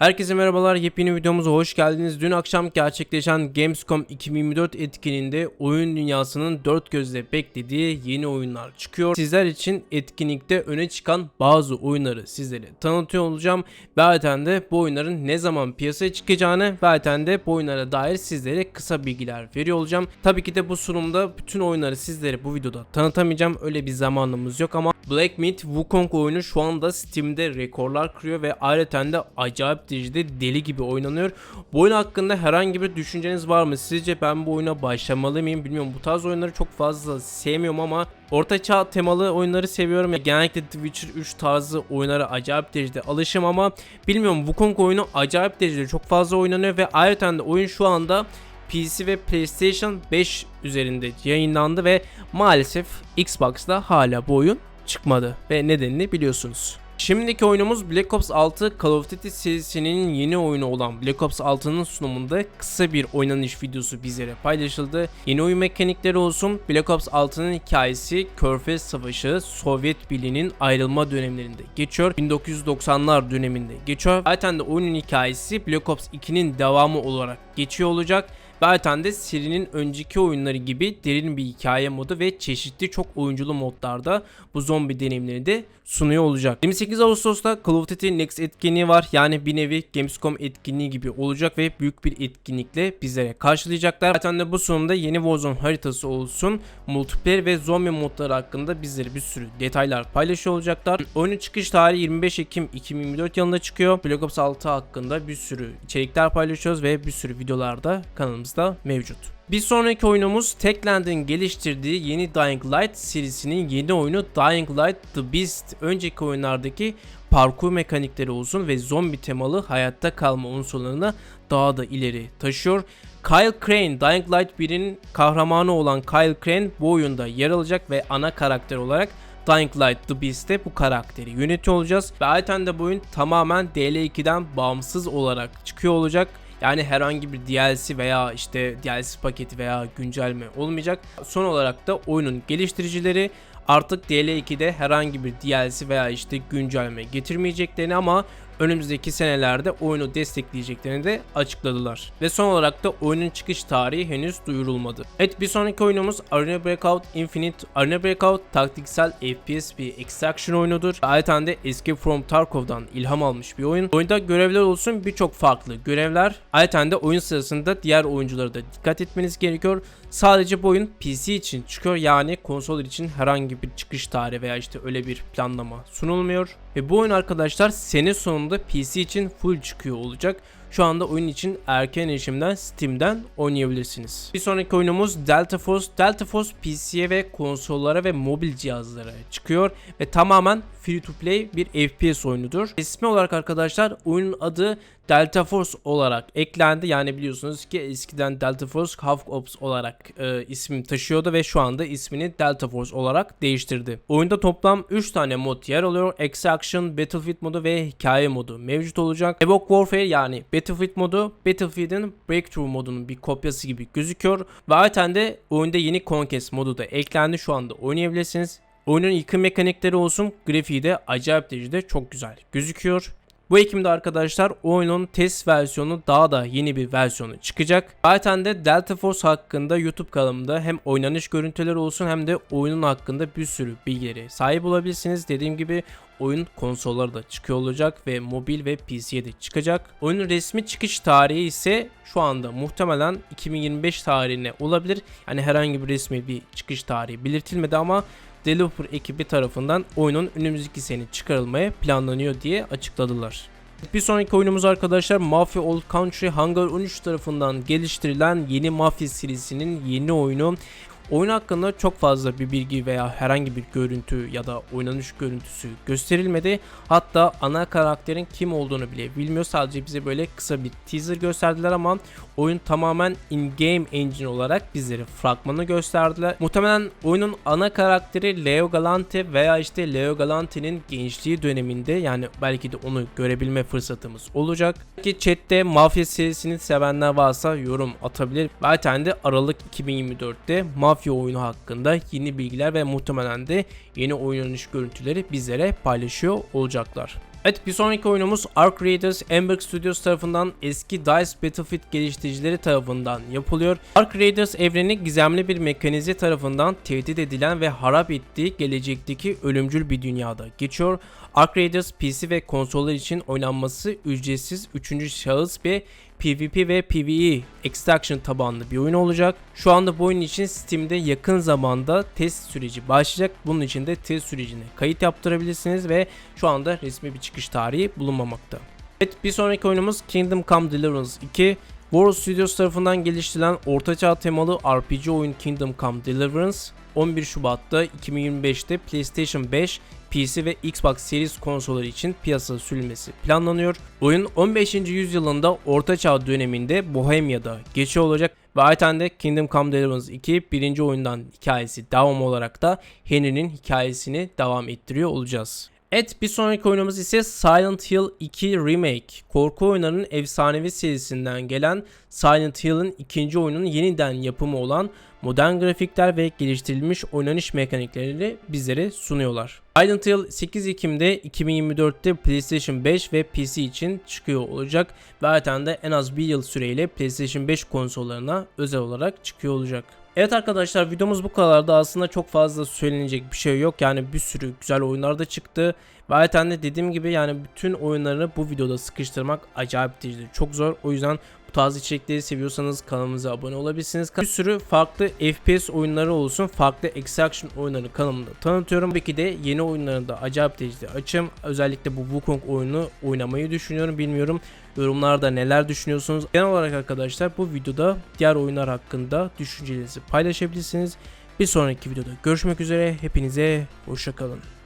Herkese merhabalar. Yepyeni videomuza hoş geldiniz. Dün akşam gerçekleşen Gamescom 2024 etkinliğinde oyun dünyasının dört gözle beklediği yeni oyunlar çıkıyor. Sizler için etkinlikte öne çıkan bazı oyunları sizlere tanıtıyor olacağım. Zaten de bu oyunların ne zaman piyasaya çıkacağını zaten de bu oyunlara dair sizlere kısa bilgiler veriyor olacağım. Tabii ki de bu sunumda bütün oyunları sizlere bu videoda tanıtamayacağım. Öyle bir zamanımız yok ama Black Myth Wukong oyunu şu anda Steam'de rekorlar kırıyor ve ayrıca de acayip derecede deli gibi oynanıyor. Bu oyun hakkında herhangi bir düşünceniz var mı? Sizce ben bu oyuna başlamalı mıyım bilmiyorum. Bu tarz oyunları çok fazla sevmiyorum ama orta çağ temalı oyunları seviyorum. Genellikle The Witcher 3 tarzı oyunlara acayip derecede alışım ama bilmiyorum Wukong oyunu acayip derecede çok fazla oynanıyor ve ayrıca de oyun şu anda PC ve PlayStation 5 üzerinde yayınlandı ve maalesef Xbox'ta hala bu oyun çıkmadı ve nedenini biliyorsunuz. Şimdiki oyunumuz Black Ops 6 Call of Duty serisinin yeni oyunu olan Black Ops 6'nın sunumunda kısa bir oynanış videosu bizlere paylaşıldı. Yeni oyun mekanikleri olsun, Black Ops 6'nın hikayesi Körfez Savaşı Sovyet Birliği'nin ayrılma dönemlerinde geçiyor. 1990'lar döneminde geçiyor. Zaten de oyunun hikayesi Black Ops 2'nin devamı olarak geçiyor olacak. Zaten de serinin önceki oyunları gibi derin bir hikaye modu ve çeşitli çok oyunculu modlarda bu zombi deneyimleri de sunuyor olacak. 28 Ağustos'ta Call of Duty Next etkinliği var. Yani bir nevi Gamescom etkinliği gibi olacak ve büyük bir etkinlikle bizlere karşılayacaklar. Zaten de bu sonunda yeni Warzone haritası olsun, multiplayer ve zombi modları hakkında bizlere bir sürü detaylar paylaşıyor olacaklar. Oyunun çıkış tarihi 25 Ekim 2024 yılında çıkıyor. Black Ops 6 hakkında bir sürü içerikler paylaşıyoruz ve bir sürü videolarda kanalımızda mevcut. Bir sonraki oyunumuz Techland'in geliştirdiği yeni Dying Light serisinin yeni oyunu Dying Light The Beast. Önceki oyunlardaki parkur mekanikleri olsun ve zombi temalı hayatta kalma unsurlarını daha da ileri taşıyor. Kyle Crane, Dying Light 1'in kahramanı olan Kyle Crane bu oyunda yer alacak ve ana karakter olarak Dying Light The Beast'te bu karakteri yönetiyor olacağız. Ve ayrıca de bu oyun tamamen DL2'den bağımsız olarak çıkıyor olacak. Yani herhangi bir DLC veya işte DLC paketi veya güncelleme olmayacak. Son olarak da oyunun geliştiricileri artık DL2'de herhangi bir DLC veya işte güncelleme getirmeyeceklerini ama önümüzdeki senelerde oyunu destekleyeceklerini de açıkladılar. Ve son olarak da oyunun çıkış tarihi henüz duyurulmadı. Evet bir sonraki oyunumuz Arena Breakout Infinite. Arena Breakout taktiksel FPS bir extraction oyunudur. Ayrıca de Escape from Tarkov'dan ilham almış bir oyun. Oyunda görevler olsun birçok farklı görevler. Ayrıca de oyun sırasında diğer oyunculara da dikkat etmeniz gerekiyor. Sadece bu oyun PC için çıkıyor yani konsol için herhangi bir çıkış tarihi veya işte öyle bir planlama sunulmuyor. Ve bu oyun arkadaşlar sene sonunda PC için full çıkıyor olacak. Şu anda oyun için erken erişimden Steam'den oynayabilirsiniz. Bir sonraki oyunumuz Delta Force. Delta Force PC'ye ve konsollara ve mobil cihazlara çıkıyor ve tamamen free to play bir FPS oyunudur. İsmi olarak arkadaşlar oyunun adı Delta Force olarak eklendi. Yani biliyorsunuz ki eskiden Delta Force Half Ops olarak e, isim taşıyordu ve şu anda ismini Delta Force olarak değiştirdi. Oyunda toplam 3 tane mod yer alıyor. Extraction, Battlefield modu ve hikaye modu mevcut olacak. Evoke Warfare yani Battlefield modu Battlefield'in Breakthrough modunun bir kopyası gibi gözüküyor. Ve ayrıca de oyunda yeni Conquest modu da eklendi. Şu anda oynayabilirsiniz. Oyunun yıkım mekanikleri olsun grafiği de acayip derecede çok güzel gözüküyor. Bu Ekim'de arkadaşlar oyunun test versiyonu daha da yeni bir versiyonu çıkacak. Zaten de Delta Force hakkında YouTube kanalımda hem oynanış görüntüleri olsun hem de oyunun hakkında bir sürü bilgileri sahip olabilirsiniz. Dediğim gibi oyun konsollara da çıkıyor olacak ve mobil ve PC'ye de çıkacak. Oyunun resmi çıkış tarihi ise şu anda muhtemelen 2025 tarihine olabilir. Yani herhangi bir resmi bir çıkış tarihi belirtilmedi ama developer ekibi tarafından oyunun önümüzdeki sene çıkarılmaya planlanıyor diye açıkladılar. Bir sonraki oyunumuz arkadaşlar Mafia Old Country Hangar 13 tarafından geliştirilen yeni Mafia serisinin yeni oyunu. Oyun hakkında çok fazla bir bilgi veya herhangi bir görüntü ya da oynanış görüntüsü gösterilmedi. Hatta ana karakterin kim olduğunu bile bilmiyor. Sadece bize böyle kısa bir teaser gösterdiler ama oyun tamamen in-game engine olarak bizlere fragmanı gösterdiler. Muhtemelen oyunun ana karakteri Leo Galante veya işte Leo Galante'nin gençliği döneminde yani belki de onu görebilme fırsatımız olacak. Ki chatte Mafya serisini sevenler varsa yorum atabilir. Zaten de Aralık 2024'te Mafya oyunu hakkında yeni bilgiler ve muhtemelen de yeni oynanış görüntüleri bizlere paylaşıyor olacaklar. Evet bir sonraki oyunumuz Ark Raiders Embark Studios tarafından eski DICE Battlefield geliştiricileri tarafından yapılıyor. Ark Raiders evreni gizemli bir mekanize tarafından tehdit edilen ve harap ettiği gelecekteki ölümcül bir dünyada geçiyor. Ark Raiders PC ve konsollar için oynanması ücretsiz 3. şahıs ve PvP ve PvE Extraction tabanlı bir oyun olacak. Şu anda bu oyun için Steam'de yakın zamanda test süreci başlayacak. Bunun için de test sürecine kayıt yaptırabilirsiniz ve şu anda resmi bir çıkış tarihi bulunmamakta. Evet bir sonraki oyunumuz Kingdom Come Deliverance 2. Warhol Studios tarafından geliştirilen ortaçağ temalı RPG oyun Kingdom Come Deliverance 11 Şubat'ta 2025'te PlayStation 5, PC ve Xbox Series konsolları için piyasaya sürülmesi planlanıyor. Oyun 15. yüzyılında Orta Çağ döneminde Bohemia'da geçiyor olacak ve ayrıca de Kingdom Come Deliverance 2 birinci oyundan hikayesi devam olarak da Henry'nin hikayesini devam ettiriyor olacağız. Evet bir sonraki oyunumuz ise Silent Hill 2 Remake. Korku oyunlarının efsanevi serisinden gelen Silent Hill'in ikinci oyunun yeniden yapımı olan modern grafikler ve geliştirilmiş oynanış mekanikleriyle bizlere sunuyorlar. Silent Hill 8 Ekim'de 2024'te PlayStation 5 ve PC için çıkıyor olacak ve zaten de en az bir yıl süreyle PlayStation 5 konsollarına özel olarak çıkıyor olacak. Evet arkadaşlar videomuz bu kadardı. Aslında çok fazla söylenecek bir şey yok. Yani bir sürü güzel oyunlar da çıktı. Ve zaten de dediğim gibi yani bütün oyunlarını bu videoda sıkıştırmak acayip derecede çok zor. O yüzden bu tarz içerikleri seviyorsanız kanalımıza abone olabilirsiniz. Bir sürü farklı FPS oyunları olsun, farklı Extraction oyunları kanalımda tanıtıyorum. Belki de yeni oyunlarını da acayip derecede açım. Özellikle bu Wukong oyunu oynamayı düşünüyorum. Bilmiyorum yorumlarda neler düşünüyorsunuz. Genel olarak arkadaşlar bu videoda diğer oyunlar hakkında düşüncelerinizi paylaşabilirsiniz. Bir sonraki videoda görüşmek üzere. Hepinize hoşçakalın.